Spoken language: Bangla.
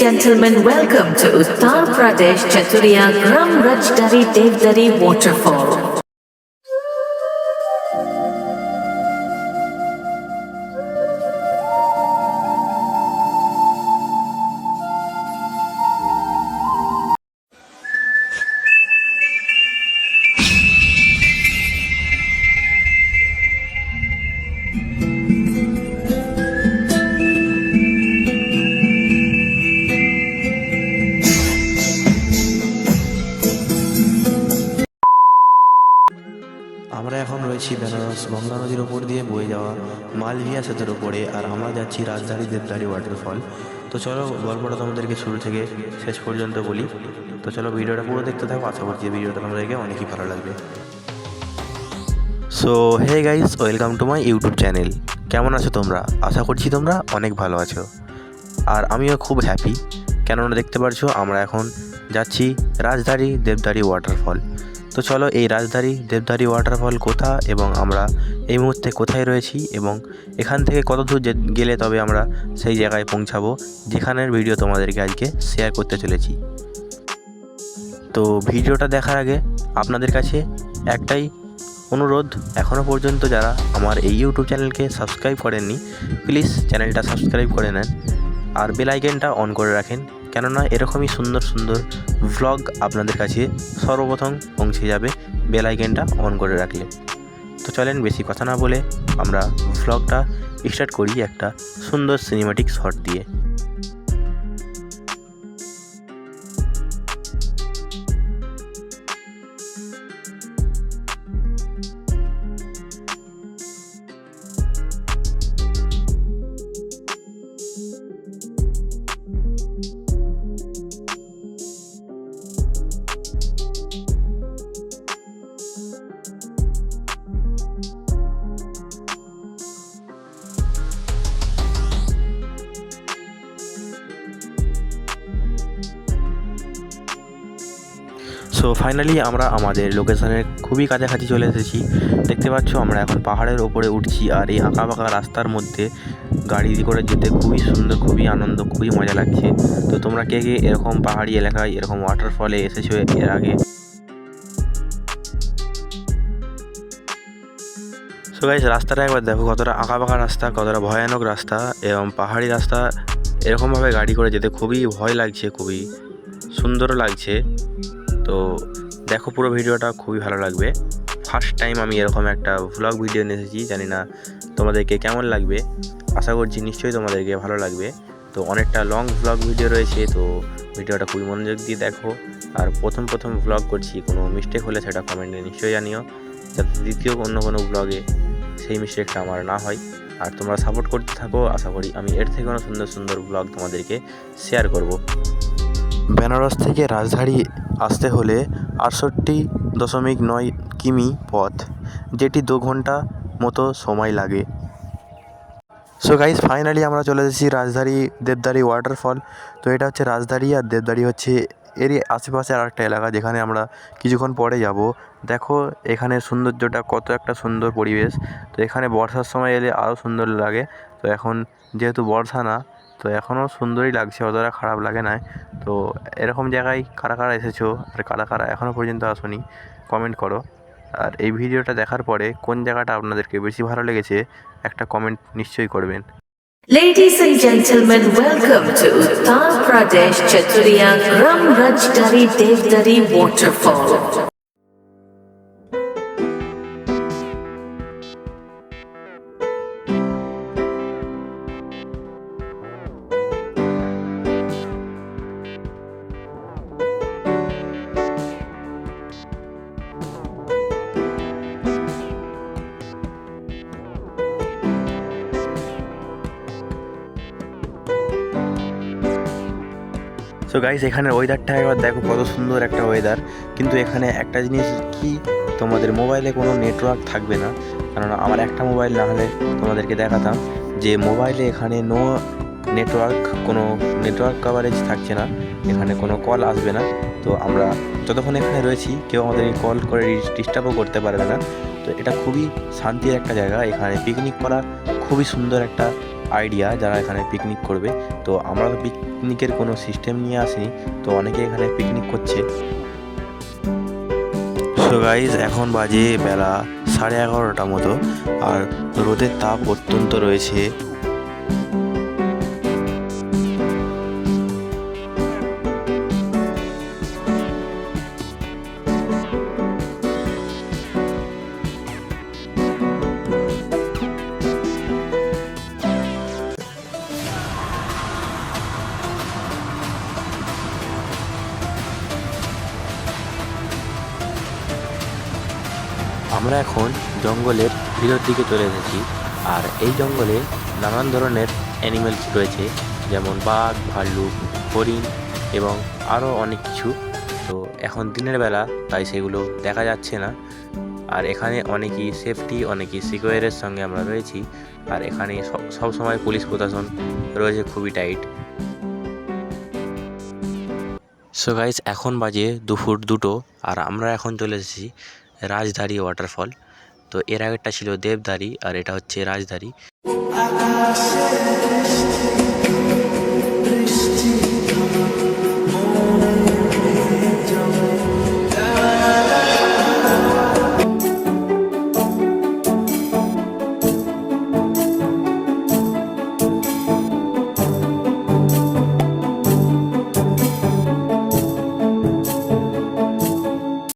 gentlemen, welcome to Uttar Pradesh Chaturiya Gram Rajdari Devdari Waterfall. আমরা এখন রয়েছি বেনারস গঙ্গা নদীর ওপর দিয়ে বয়ে যাওয়া মালভিয়া সেতুর ওপরে আর আমরা যাচ্ছি রাজধানী দেবদারি ওয়াটারফল। তো চলো, গল্পটা তোমাদেরকে শুরু থেকে শেষ পর্যন্ত বলি। তো চলো, ভিডিওটা পুরো দেখতে থাকো, আশা করছি ভিডিওটা তোমাদেরকে অনেকই ভালো লাগবে। So hey guys welcome to my YouTube channel কেমন আছো তোমরা? আশা করছি তোমরা অনেক ভালো আছো। আর আমিও খুব হ্যাপি কেননা দেখতে পারছ, আমরা এখন যাচ্ছি রাজধানী দেবদারি ওয়াটারফল। তো চলো এই রাজধানী দেবদারি ওয়াটারফল কোথা এবং আমরা এই মুহূর্তে কোথায় রয়েছি এবং এখান থেকে কত দূর গেলে তবে আমরা সেই জায়গায় পৌঁছাবো যেখানের ভিডিও তোমাদেরকে আজকে শেয়ার করতে চলেছি। তো ভিডিওটা দেখার আগে আপনাদের কাছে একটাই অনুরোধ এখনও পর্যন্ত যারা আমার এই ইউটিউব চ্যানেলকে সাবস্ক্রাইব করেননি প্লিজ চ্যানেলটা সাবস্ক্রাইব করে নেন আর বেল আইকনটা অন করে রাখেন। কেননা এরকমই সুন্দর সুন্দর ভ্লগ আপনাদের কাছে সর্বপ্রথম পৌঁছে যাবে বেল আইকনটা অন করে রাখলে। তো চলেন বেশি কথা না বলে আমরা ভ্লগটা স্টার্ট করি একটা সুন্দর সিনেমাটিক শট দিয়ে। সো ফাইনালি আমরা আমাদের লোকেশনের খুবই কাছাকাছি চলে এসেছি। দেখতে পাচ্ছ, আমরা এখন পাহাড়ের ওপরে উঠছি আর এই আঁকা বাঁকা রাস্তার মধ্যে গাড়ি করে যেতে খুবই সুন্দর, খুবই আনন্দ, খুবই মজা লাগছে। তো তোমরা কে কে এরকম পাহাড়ি এলাকায় এরকম ওয়াটারফলে এসেছ এর আগে? সো গাইজ রাস্তাটা একবার দেখো, কতটা আঁকা বাঁকা রাস্তা, কতটা ভয়ানক রাস্তা এবং পাহাড়ি রাস্তা। এরকমভাবে গাড়ি করে যেতে খুবই ভয় লাগছে, খুবই সুন্দরও লাগছে। তো দেখো পুরো ভিডিওটা খুবই ভালো লাগবে। ফার্স্ট টাইম আমি এরকম একটা ভ্লগ ভিডিও নিয়ে এসেছি, জানি না তোমাদেরকে কেমন লাগবে? আশা করছি নিশ্চয়ই তোমাদেরকে ভালো লাগবে। তো অনেকটা লং ভ্লগ ভিডিও রয়েছে, তো ভিডিওটা খুবই মনোযোগ দিয়ে দেখো। আর প্রথম প্রথম ভ্লগ করছি, কোনো মিস্টেক হলে সেটা কমেন্টে নিশ্চয়ই জানিও। যাতে দ্বিতীয় অন্য কোনো ব্লগে সেই মিস্টেকটা আমার না হয়। আর তোমরা সাপোর্ট করতে থাকো, আশা করি আমি এর থেকে থেকেও সুন্দর সুন্দর ব্লগ তোমাদেরকে শেয়ার করব। বেনারস থেকে রাজধানী আসতে হলে আটষট্টি দশমিক নয় কিমি পথ, যেটি দু ঘণ্টা মতো সময় লাগে। সো গাইজ ফাইনালি আমরা চলে এসেছি রাজধানী দেবদারি ওয়াটারফল তো এটা হচ্ছে রাজধানী আর দেবদারি হচ্ছে এরই আশেপাশে আর একটা এলাকা যেখানে আমরা কিছুক্ষণ পরে যাব। দেখো এখানে সৌন্দর্যটা কত একটা সুন্দর পরিবেশ। তো এখানে বর্ষার সময় এলে আরও সুন্দর লাগে। তো এখন যেহেতু বর্ষা না তো এখনও সুন্দরই লাগছে অতটা খারাপ লাগে না তো এরকম জায়গায় কারা কারা এসেছ আর কারা কারা এখনও পর্যন্ত আসোনি কমেন্ট করো। আর এই ভিডিওটা দেখার পরে কোন জায়গাটা আপনাদেরকে বেশি ভালো লেগেছে একটা কমেন্ট নিশ্চয়ই করবেন। Ladies and gentlemen, welcome to Uttar Pradesh Chaturiya Gram Rajdari Devdari Waterfall. So guys এখানে ওয়েদারটা একবার দেখো কত সুন্দর একটা ওয়েদার কিন্তু এখানে একটা জিনিস কি, তোমাদের মোবাইলে কোনো নেটওয়ার্ক থাকবে না। কারণ আমার একটা মোবাইল না হলে তোমাদেরকে দেখাতাম, যে মোবাইলে এখানে নো নেটওয়ার্ক কোনো নেটওয়ার্ক কভারেজ থাকছে না। এখানে কোনো কল আসবে না। তো আমরা যতক্ষণ এখানে রয়েছি, কেউ আমাদেরকে কল করে ডিস্টার্বও করতে পারবে না। তো এটা খুবই শান্তির একটা জায়গা। এখানে পিকনিক করা খুবই সুন্দর একটা আইডিয়া যারা এখানে পিকনিক করবে। তো আমরা পিকনিকের কোনো সিস্টেম নিয়ে আসিনি, তো অনেকে এখানে পিকনিক করছে। সো গাইজ এখন বাজে বেলা সাড়ে এগারোটা মতো, আর রোদের তাপ অত্যন্ত রয়েছে। আমরা এখন জঙ্গলের ভিতর দিকে চলে এসেছি। আর এই জঙ্গলে নানান ধরনের অ্যানিমেলস রয়েছে, যেমন বাঘ, ভাল্লুক, হরিণ এবং আরও অনেক কিছু। তো এখন দিনের বেলা, তাই সেগুলো দেখা যাচ্ছে না। আর এখানে অনেকই সেফটি অনেকই সিকিউরের সঙ্গে আমরা রয়েছি। আর এখানে সব সময় পুলিশ প্রশাসন রয়েছে খুবই টাইট সো গাইস এখন বাজে দুপুর দুটো, আর আমরা এখন চলে এসেছি রাজধারী ওয়াটারফল তো এর আগেরটা ছিল দেবদারি আর এটা হচ্ছে রাজধারী